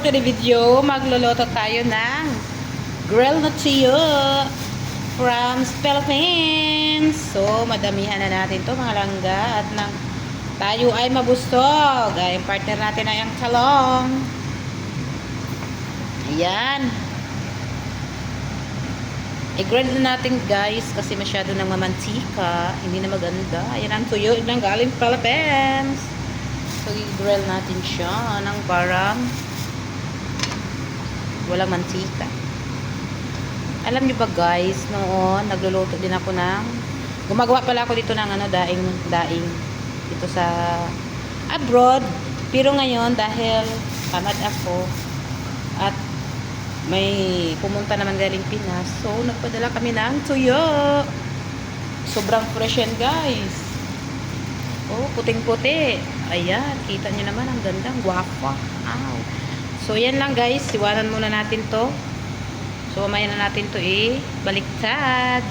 for today video, magluluto tayo ng grilled na tuyo from Philippines. So, madamihan na natin to mga langga at nang tayo ay mabustog. Ay, partner natin ay ang talong. Ayan. I-grind na natin guys kasi masyado nang mamantika. Hindi na maganda. Ayan ang tuyo ng galing Philippines. So, i-grill natin siya ng parang walang mantika. Alam niyo ba guys, noon nagluluto din ako ng gumagawa pala ako dito ng ano daing daing dito sa abroad. Pero ngayon dahil tamad ako at may pumunta naman galing Pinas. So, nagpadala kami ng tuyo. Sobrang fresh yan, guys. Oh, puting-puti. Ayan, kita nyo naman, ang gandang guwapa. Ow. So, yan lang, guys. Siwanan muna natin to. So, mamaya na natin to eh. Baliktad.